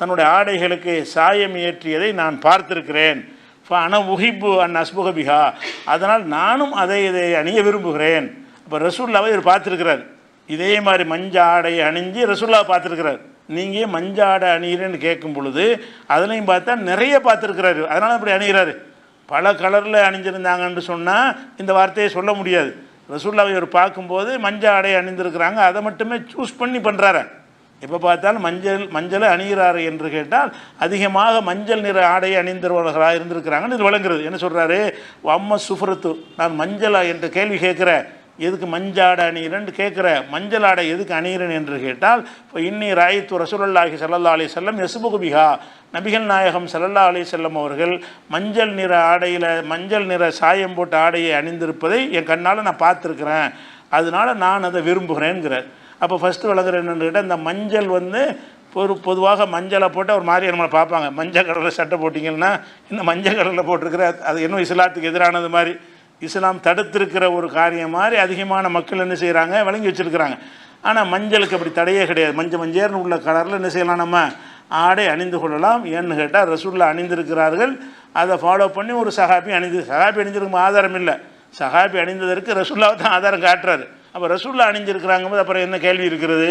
தன்னுடைய ஆடைகளுக்கு சாயம் ஏற்றியதை நான் பார்த்திருக்கிறேன். அன உஹிப்பு அன் அஸ்புக பிஹா. அதனால் நானும் அதை இதை அணிய விரும்புகிறேன். இப்போ ரசூல்லாவை இவர் பார்த்துருக்கிறார். இதே மாதிரி மஞ்சள் ஆடையை அணிஞ்சு ரசூல்லா பார்த்துருக்கிறார். நீங்கள் மஞ்ச ஆடை அணிகிறேன்னு கேட்கும் பொழுது அதுலேயும் பார்த்தா நிறைய பார்த்துருக்கிறாரு. அதனால் அப்படி அணிகிறாரு பல கலரில் அணிஞ்சிருந்தாங்கன்னு சொன்னால் இந்த வார்த்தையை சொல்ல முடியாது. ரசூல்லாவை இவர் பார்க்கும்போது மஞ்ச ஆடை அணிந்திருக்கிறாங்க. அதை மட்டுமே சூஸ் பண்ணி பண்ணுறாரு எப்போ பார்த்தாலும் மஞ்சள் மஞ்சளை அணிகிறாரு என்று கேட்டால் அதிகமாக மஞ்சள் நிற ஆடை அணிந்தவர்களாக இருந்திருக்கிறாங்கன்னு இது விளங்குறது. என்ன சொல்கிறாரு அம்ம சுஃபரத்து நான் மஞ்சளா? என்று கேள்வி கேட்குறேன் எதுக்கு மஞ்சாடை அணிகிறேன்னு கேட்குற மஞ்சள் ஆடை எதுக்கு அணிகிறேன் என்று கேட்டால் இப்போ இன்னி ராயித்து ரசூலல்லாஹி ஸல்லல்லாஹு அலி செல்லம் எசுபுகுபிகா நபிகள் நாயகம் ஸல்லல்லாஹு அலி செல்லம் அவர்கள் மஞ்சள் நிற ஆடையில் மஞ்சள் நிற சாயம் போட்ட ஆடையை அணிந்திருப்பதை என் கண்ணால் நான் பார்த்துருக்குறேன். அதனால நான் அதை விரும்புகிறேங்கிறார் அப்போ ஃபஸ்ட்டு விளங்குற என்னென்னு கேட்டால் இந்த மஞ்சள் வந்து ஒரு பொதுவாக மஞ்சளை போட்டு ஒரு மாதிரி நம்மளை பார்ப்பாங்க. மஞ்சள் கடலில் சட்டை போட்டிங்கன்னா இந்த மஞ்சள் கடலில் போட்டிருக்கிற அது இன்னும் இஸ்லாத்துக்கு எதிரானது மாதிரி. இஸ்லாம் தடுத்திருக்கிற ஒரு காரியம் மாதிரி அதிகமான மக்கள் என்ன செய்கிறாங்க விளங்கி வச்சுருக்கிறாங்க. ஆனால் மஞ்சளுக்கு அப்படி தடையே கிடையாது. மஞ்சள் மஞ்சேர்னு உள்ள கலரில் என்ன செய்யலாம் நம்ம? ஆடை அணிந்து கொள்ளலாம். ஏன்னு கேட்டால் ரசூலில் அணிந்திருக்கிறார்கள். அதை ஃபாலோ பண்ணி ஒரு சகாபி அணிந்து சகாபி அணிஞ்சிருக்கும் ஆதாரம் இல்லை. சகாபி அணிந்ததற்கு ரசூல்லாவை தான் ஆதாரம் காட்டுறாரு. அப்போ ரசூல்லா அணிஞ்சிருக்கிறாங்க போது அப்புறம் என்ன கேள்வி இருக்கிறது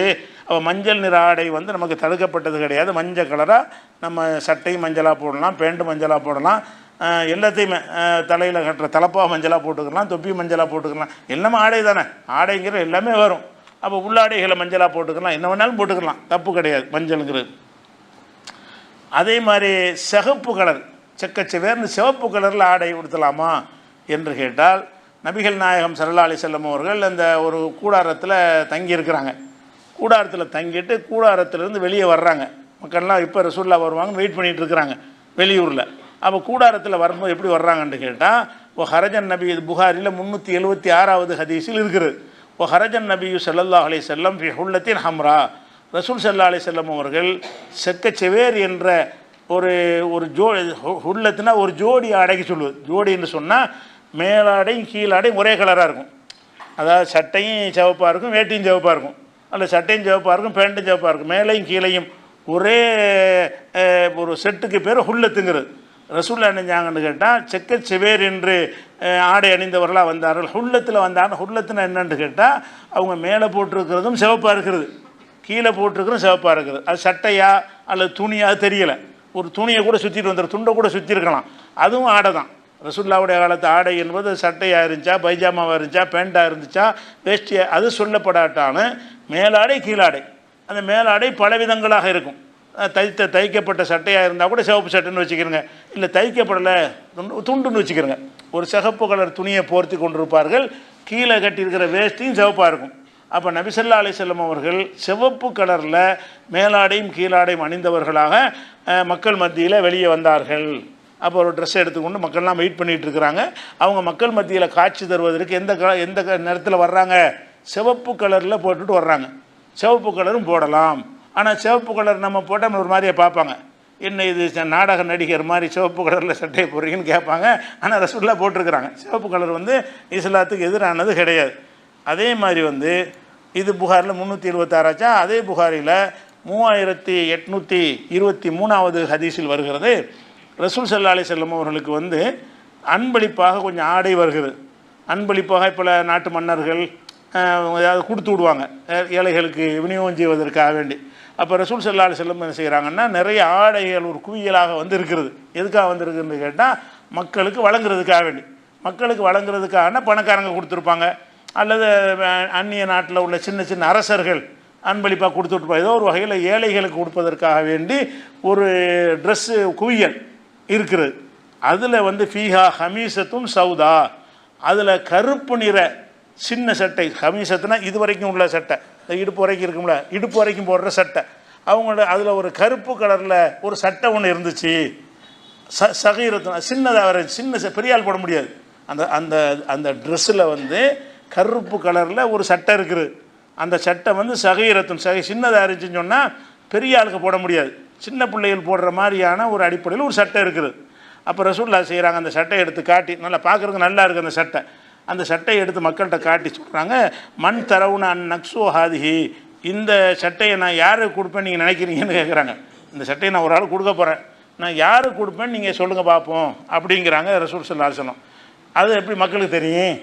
அப்போ மஞ்சள் நிற ஆடை வந்து நமக்கு தடுக்கப்பட்டது கிடையாது. மஞ்சள் கலராக நம்ம சட்டையும் மஞ்சளாக போடலாம் பேண்ட்டு மஞ்சளாக போடலாம். எல்லாத்தையுமே தலையில் கட்டுற தலப்பா மஞ்சளாக போட்டுக்கலாம் தொப்பி மஞ்சளாக போட்டுக்கலாம். எல்லாமே ஆடை தானே. ஆடைங்கிற எல்லாமே வரும். அப்போ உள்ளாடைகளை மஞ்சளாக போட்டுக்கலாம். என்ன வேணாலும் போட்டுக்கலாம். தப்பு கிடையாது. மஞ்சளுங்கிறது. அதே மாதிரி சிகப்பு கலர் செக்கச்சிவேர்னு சிவப்பு கலரில் ஆடை உடுத்தலாமா என்று கேட்டால் நபிகள் நாயகம் சரலாளி அலி செல்லம் அவர்கள் அந்த ஒரு கூடாரத்தில் தங்கியிருக்கிறாங்க. கூடாரத்தில் தங்கிட்டு கூடாரத்திலேருந்து வெளியே வர்றாங்க. மக்கள்லாம் இப்போ ரசூல்லா வருவாங்கன்னு வெயிட் பண்ணிகிட்டு இருக்கிறாங்க வெளியூரில். அப்போ கூடாரத்தில் வரும்போது எப்படி வர்றாங்கன்னு கேட்டால் ஓ ஹரஜன் நபி இது புகாரில் முந்நூற்றி எழுபத்தி ஆறாவது ஹதீஸில் இருக்குது. ஓ ஹரஜன் நபியு ஸல்லல்லாஹு அலி செல்லம் ஹுல்லத்தின் ஹம்ரா. ரசூல் சல்லா அலி செல்லம் அவர்கள் செக்கச்செவேர் என்ற ஒரு ஒரு ஜோ ஹுல்லத்துனா ஒரு ஜோடி ஆடைக்கு சொல்லுவது. ஜோடின்னு சொன்னால் மேலாடையும் கீழாடையும் ஒரே கலராக இருக்கும். அதாவது சட்டையும் சிவப்பாக இருக்கும் வேட்டியும் சிவப்பாக இருக்கும். அல்ல சட்டையும் சிவப்பாக இருக்கும் பேண்ட்டும் சிவப்பாக இருக்கும். மேலையும் கீழையும் ஒரே ஒரு செட்டுக்கு பேர் ஹுல்லத்துங்கிறது. ரசூல்லா அணிஞ்சாங்கன்னு கேட்டால் செக்க செவேர் என்று ஆடை அணிந்தவர்களாக வந்தார்கள். ஹுல்லத்தில் வந்தாங்க. ஹுல்லத்தில் என்னன்னு கேட்டால் அவங்க மேலே போட்டிருக்கிறதும் சிவப்பாக இருக்கிறது கீழே போட்டிருக்கிறதும் சிவப்பாக இருக்குது. அது சட்டையா அல்லது துணியாக தெரியலை. ஒரு துணியை கூட சுற்றிட்டு வந்துடும் துண்டை கூட சுற்றிருக்கலாம் அதுவும் ஆடை தான். ரசுல்லாவுடைய காலத்து ஆடை என்பது சட்டையாக இருந்துச்சா பைஜாமாவாக இருந்துச்சா பேண்ட்டாக இருந்துச்சா வேஷ்டியாக அது சொல்லப்படாட்டான மேலாடை கீழாடை. அந்த மேலாடை பல விதங்களாக இருக்கும். தைத்த தைக்கப்பட்ட சட்டையாக இருந்தால் கூட சிவப்பு சட்டைன்னு வச்சுக்கிறோங்க. இல்லை தைக்கப்படலை துண்டு துண்டுன்னு வச்சுக்கிறோங்க. ஒரு சிகப்பு கலர் துணியை போர்த்தி கொண்டிருப்பார்கள். கீழே கட்டியிருக்கிற வேஷ்டியும் சிவப்பாக இருக்கும். அப்போ நபிசல்லா அலிசல்லம் அவர்கள் சிவப்பு கலரில் மேலாடையும் கீழாடையும் அணிந்தவர்களாக மக்கள் மத்தியில் வெளியே வந்தார்கள். அப்போ ஒரு ட்ரெஸ் எடுத்துக்கொண்டு மக்கள்லாம் வெயிட் பண்ணிகிட்டு இருக்கிறாங்க. அவங்க மக்கள் மத்தியில் காட்சி தருவதற்கு எந்த க எந்த க நேரத்தில் வர்றாங்க? சிவப்பு கலரில் போட்டுட்டு வர்றாங்க. சிவப்பு கலரும் போடலாம். ஆனால் சிவப்பு கலர் நம்ம போட்டால் ஒரு மாதிரியே பார்ப்பாங்க. என்ன இது நாடக நடிகர் மாதிரி சிவப்பு கலரில் சட்டையை போடுறீங்கன்னு கேட்பாங்க. ஆனால் ரசகுல்லா போட்டிருக்கிறாங்க. சிவப்பு கலர் வந்து இஸ்லாத்துக்கு எதிரானது கிடையாது. அதே மாதிரி வந்து இது புகாரில் முந்நூற்றி எழுபத்தாறாச்சா அதே புகாரில் மூவாயிரத்தி எட்நூற்றி இருபத்தி மூணாவது ஹதீஸில் வருகிறது. ரசூல் சல்லா அலி செல்லம் அவர்களுக்கு வந்து அன்பளிப்பாக கொஞ்சம் ஆடை வருகிறது. அன்பளிப்பாக பல நாட்டு மன்னர்கள் ஏதாவது கொடுத்து விடுவாங்க. ஏழைகளுக்கு விநியோகம் செய்வதற்காக வேண்டி. அப்போ ரசூல் சல்லா செல்லும் செல்லம் என்ன செய்கிறாங்கன்னா நிறைய ஆடைகள் ஒரு குவியலாக வந்து இருக்கிறது எதுக்காக வந்திருக்குன்னு கேட்டால் மக்களுக்கு வழங்குறதுக்காக வேண்டி. மக்களுக்கு வழங்குறதுக்காக பணக்காரங்க கொடுத்துருப்பாங்க. அல்லது அந்நிய நாட்டில் உள்ள சின்ன சின்ன அரசர்கள் அன்பளிப்பாக கொடுத்துட்ருப்பாங்க ஏதோ ஒரு வகையில் ஏழைகளுக்கு கொடுப்பதற்காக வேண்டி ஒரு ட்ரெஸ்ஸு குவியல் இருக்கிறது. அதில் வந்து ஃபீஹா ஹமீசத்தும் சவுதா அதில் கருப்பு நிற சின்ன சட்டை ஹமீசத்துனா இது வரைக்கும் உள்ள சட்டை. இடுப்பு வரைக்கும் இருக்கும்ல இடுப்பு வரைக்கும் போடுற சட்டை. அவங்களோட அதில் ஒரு கருப்பு கலரில் ஒரு சட்டை ஒன்று இருந்துச்சு. ச சகீரத்து சின்னதாக வர சின்ன பெரிய ஆள் போட முடியாது. அந்த அந்த அந்த ட்ரெஸ்ஸில் வந்து கருப்பு கலரில் ஒரு சட்டை இருக்குது. அந்த சட்டை வந்து சகீரத்தன் சகை சின்னதாக இருந்துச்சுன்னு சொன்னால் பெரிய ஆளுக்கு போட முடியாது. சின்ன பிள்ளைகள் போடுற மாதிரியான ஒரு அடிப்படையில் ஒரு சட்டை இருக்குது. அப்போ ரசூல்லா செய்கிறாங்க அந்த சட்டையை எடுத்து காட்டி நல்லா பார்க்குறதுக்கு நல்லா இருக்குது அந்த சட்டை. அந்த சட்டையை எடுத்து மக்கள்கிட்ட காட்டி சொல்கிறாங்க மண் தரவுன அன் நக்ஸோ ஹாதிஹி. இந்த சட்டையை நான் யாருக்கு கொடுப்பேன் நீங்கள் நினைக்கிறீங்கன்னு கேட்குறாங்க இந்த சட்டையை நான் ஒரு ஆள் கொடுக்க போகிறேன் நான் யாருக்கு கொடுப்பேன்னு நீங்கள் சொல்லுங்கள் பார்ப்போம் அப்படிங்கிறாங்க ரசூல் சொல்லாசனம் அது எப்படி மக்களுக்கு தெரியும்?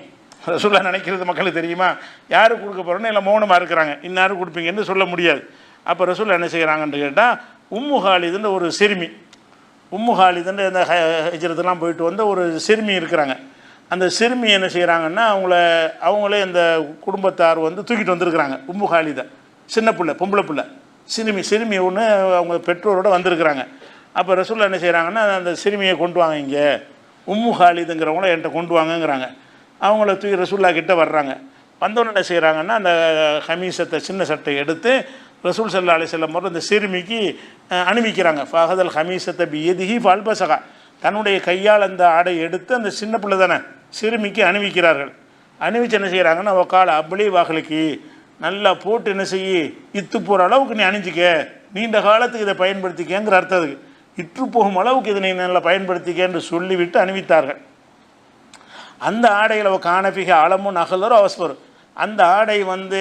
ரசூல்லா நினைக்கிறது மக்களுக்கு தெரியுமா? யார் கொடுக்க போகிறோன்னு இல்லை மௌனமாக இருக்கிறாங்க. இன்னாருக்கு கொடுப்பீங்கன்னு சொல்ல முடியாது. அப்போ ரசூல் என்ன செய்கிறாங்கன்னு கேட்டால் உம்மு ஒரு சிறுமி. உம்மு ஹாலிதுன்னு இந்த ஹஜரத்துலாம் போயிட்டு வந்த ஒரு சிறுமி இருக்கிறாங்க. அந்த சிறுமி என்ன செய்கிறாங்கன்னா அவங்கள அவங்களே இந்த குடும்பத்தார் வந்து தூக்கிட்டு வந்திருக்கிறாங்க. உம்மு ஹாலிதை சின்ன பிள்ளை பொம்பளை பிள்ளை. சிறுமி சிறுமி ஒன்று அவங்க பெற்றோரோட வந்திருக்கிறாங்க. அப்போ ரசூல்லா என்ன செய்கிறாங்கன்னா அந்த சிறுமியை கொண்டு வாங்க இங்கே. உம்மு ஹாலிதுங்கிறவங்கள என்கிட்ட கொண்டு வாங்கங்கிறாங்க. அவங்கள தூக்கி ரசூல்லா கிட்டே வர்றாங்க. வந்தவொன்னே என்ன செய்கிறாங்கன்னா அந்த ஹமீசத்தை சின்ன சட்டை எடுத்து ரசூல் சல்லா அலி செல்லம் அந்த சிறுமிக்கு அனுமிக்கிறாங்க ஃபஹதல் ஹமீசத்தை பியதிஹி ஃபால்பசகா தன்னுடைய கையால் அந்த ஆடை எடுத்து அந்த சின்ன பிள்ளை தானே சிறுமிக்கு அணிவிக்கிறார்கள். அணிவிச்சு என்ன செய்கிறாங்கன்னா உக்கால அப்ளி வாகலுக்கு நல்லா போட்டு என்ன செய்யி இத்து போகிற அளவுக்கு நீ அணிஞ்சிக்க. நீண்ட காலத்துக்கு இதை பயன்படுத்திக்கங்கிற அர்த்தம் அதுக்கு. இற்று போகும் அளவுக்கு இதை நீ நல்லா பயன்படுத்திக்க என்று சொல்லிவிட்டு அணிவித்தார்கள். அந்த ஆடையில் காணபிக அளமும் நகலரும் அவசரம் அந்த ஆடை வந்து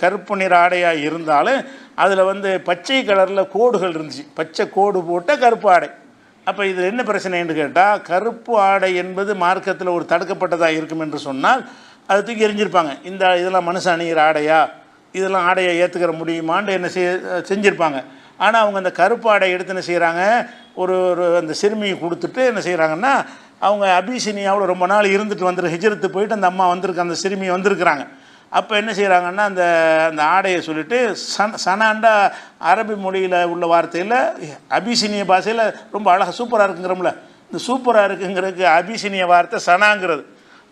கருப்பு நிற ஆடையாக இருந்தாலும் அதில் வந்து பச்சை கலரில் கோடுகள் இருந்துச்சு. பச்சை கோடு போட்ட கருப்பு ஆடை. அப்போ இதில் என்ன பிரச்சனைன்னு கேட்டால் கருப்பு ஆடை என்பது மார்க்கத்தில் ஒரு தடுக்கப்பட்டதாக இருக்கும் என்று சொன்னால் அது தூக்கி எரிஞ்சிருப்பாங்க இந்த இதெல்லாம் மனுஷ அணிகிற ஆடையா? இதெல்லாம் ஆடையை ஏற்றுக்கிற முடியுமான்னு என்ன செய் செஞ்சுருப்பாங்க. ஆனால் அவங்க அந்த கருப்பு ஆடை எடுத்து என்ன செய்கிறாங்க ஒரு ஒரு அந்த சிறுமியை கொடுத்துட்டு என்ன செய்கிறாங்கன்னா அவங்க அபிசினியாவில் ரொம்ப நாள் இருந்துட்டு வந்துரு ஹிஜரத்து போயிட்டு அந்த அம்மா வந்திருக்கு அந்த சிறுமி வந்திருக்கிறாங்க. அப்போ என்ன செய்கிறாங்கன்னா அந்த அந்த ஆடையை சொல்லிட்டு சன சனாண்டா அரபி மொழியில் உள்ள வார்த்தையில் அபிசினிய பாஷையில் ரொம்ப அழகாக சூப்பராக இருக்குங்கிறோம்ல. இந்த சூப்பராக இருக்குங்கிறதுக்கு அபிசினிய வார்த்தை சனாங்கிறது.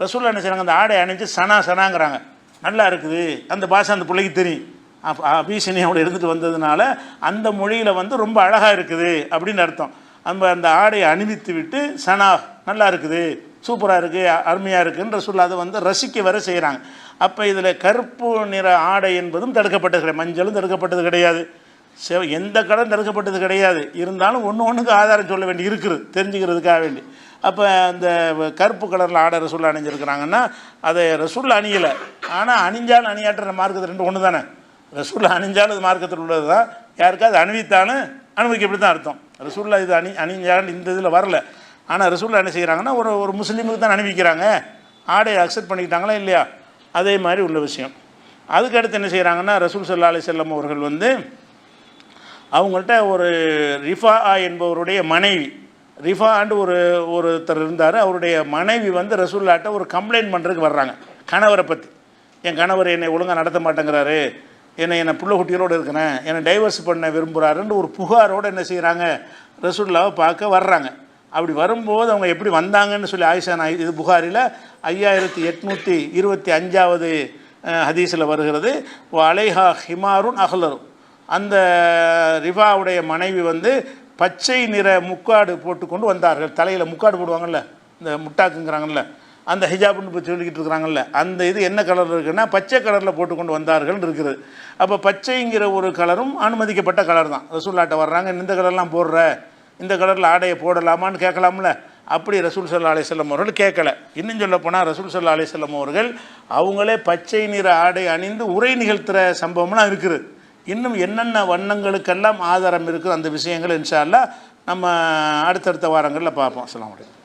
ரசூல்லா என்ன செய்கிறாங்க அந்த ஆடை அணிஞ்சு சனா சனாங்கிறாங்க. நல்லா இருக்குது. அந்த பாஷை அந்த பிள்ளைக்கு தெரியும். அப்ப இருந்துட்டு வந்ததுனால அந்த மொழியில் வந்து ரொம்ப அழகாக இருக்குது அப்படின்னு அர்த்தம். நம்ம அந்த ஆடையை அணிவித்து விட்டு சனா நல்லா இருக்குது. சூப்பராக இருக்குது அருமையாக இருக்குன்ற சொல்ல அதை வந்து ரசிக்க வர செய்கிறாங்க அப்போ இதில் கருப்பு நிற ஆடை என்பதும் தடுக்கப்பட்டது கிடையாது. மஞ்சளும் தடுக்கப்பட்டது கிடையாது. செவ எந்த கடன் தடுக்கப்பட்டது கிடையாது. இருந்தாலும் ஒன்று ஒன்றுக்கு ஆதாரம் சொல்ல வேண்டி இருக்குது தெரிஞ்சுக்கிறதுக்காக வேண்டி. அப்போ அந்த கருப்பு கலரில் ஆடை ரசூல் அணிஞ்சிருக்கிறாங்கன்னா அதை ரசூல் அணியலை. ஆனால் அணிஞ்சாலும் அணியாட்டுற மார்க்கத்து ரெண்டு ஒன்று தானே. ரசூல் அணிஞ்சாலும் இது மார்க்கத்தில் உள்ளது தான். யாருக்காவது அணிவித்தாலும் அனுமதிக்கப்படி தான் அர்த்தம். ரசூல்லா இது அணி அணிஞ்சாலும் இந்த இதில் வரல. ஆனால் ரசூல்லா என்ன செய்கிறாங்கன்னா ஒரு ஒரு முஸ்லீமுக்கு தான் அனுப்பிக்கிறாங்க. ஆடையை அக்செப்ட் பண்ணிக்கிட்டாங்களா இல்லையா? அதே மாதிரி உள்ள விஷயம். அதுக்கு அடுத்து என்ன செய்கிறாங்கன்னா ரசூல் சல்லா அலி செல்லம் அவர்கள் வந்து அவங்கள்ட்ட ஒரு ரிஃபா என்பவருடைய மனைவி ரிஃபாண்டு ஒரு ஒருத்தர் இருந்தார். அவருடைய மனைவி வந்து ரசூல்லாட்ட ஒரு கம்ப்ளைண்ட் பண்ணுறதுக்கு வர்றாங்க. கணவரை பற்றி என் கணவர் என்னை ஒழுங்காக நடத்த மாட்டேங்கிறாரு. என்னை என்னை புள்ள குட்டிகளோடு இருக்கிறேன். என்னை டைவர்ஸ் பண்ண விரும்புகிறாருன்னு ஒரு புகாரோடு என்ன செய்கிறாங்க ரசூல்லாவை பார்க்க வர்றாங்க. அப்படி வரும்போது அவங்க எப்படி வந்தாங்கன்னு சொல்லி ஆயிஷா நான் இது புகாரில் ஐயாயிரத்தி எட்நூற்றி இருபத்தி அஞ்சாவது ஹதீஸில் வருகிறது. அலைஹா ஹிமாருன் அகலரும் அந்த ரிஃபாவுடைய மனைவி வந்து பச்சை நிற முக்காடு போட்டுக்கொண்டு வந்தார்கள். தலையில் முக்காடு போடுவாங்கல்ல இந்த முட்டாக்குங்கிறாங்கல்ல அந்த ஹிஜாப்னு இப்போ சொல்லிக்கிட்டு இருக்கிறாங்கல்ல அந்த இது என்ன கலர் இருக்குன்னா பச்சை கலரில் போட்டுக்கொண்டு வந்தார்கள் இருக்குது அப்போ பச்சைங்கிற ஒரு கலரும் அனுமதிக்கப்பட்ட கலர் தான். ரசூல்லாட்ட வர்றாங்க இந்த கலர்லாம் போடுற இந்த கலரில் ஆடையை போடலாமான்னு கேட்கலாம்ல? அப்படி ரசூல் சல்லா அலிசல்லம் அவர்கள் கேட்கல. இன்னும் சொல்ல போனால் ரசூல் சல்லா அலிசல்லம் அவர்கள் அவங்களே பச்சை நிற ஆடை அணிந்து உரை நிகழ்த்துகிற சம்பவம்லாம் இருக்குது. இன்னும் என்னென்ன வண்ணங்களுக்கெல்லாம் ஆதாரம் இருக்குது அந்த விஷயங்கள் இன்ஷா நம்ம அடுத்தடுத்த வாரங்களில் பார்ப்போம். அஸ்ஸலாமு அலைக்கும்.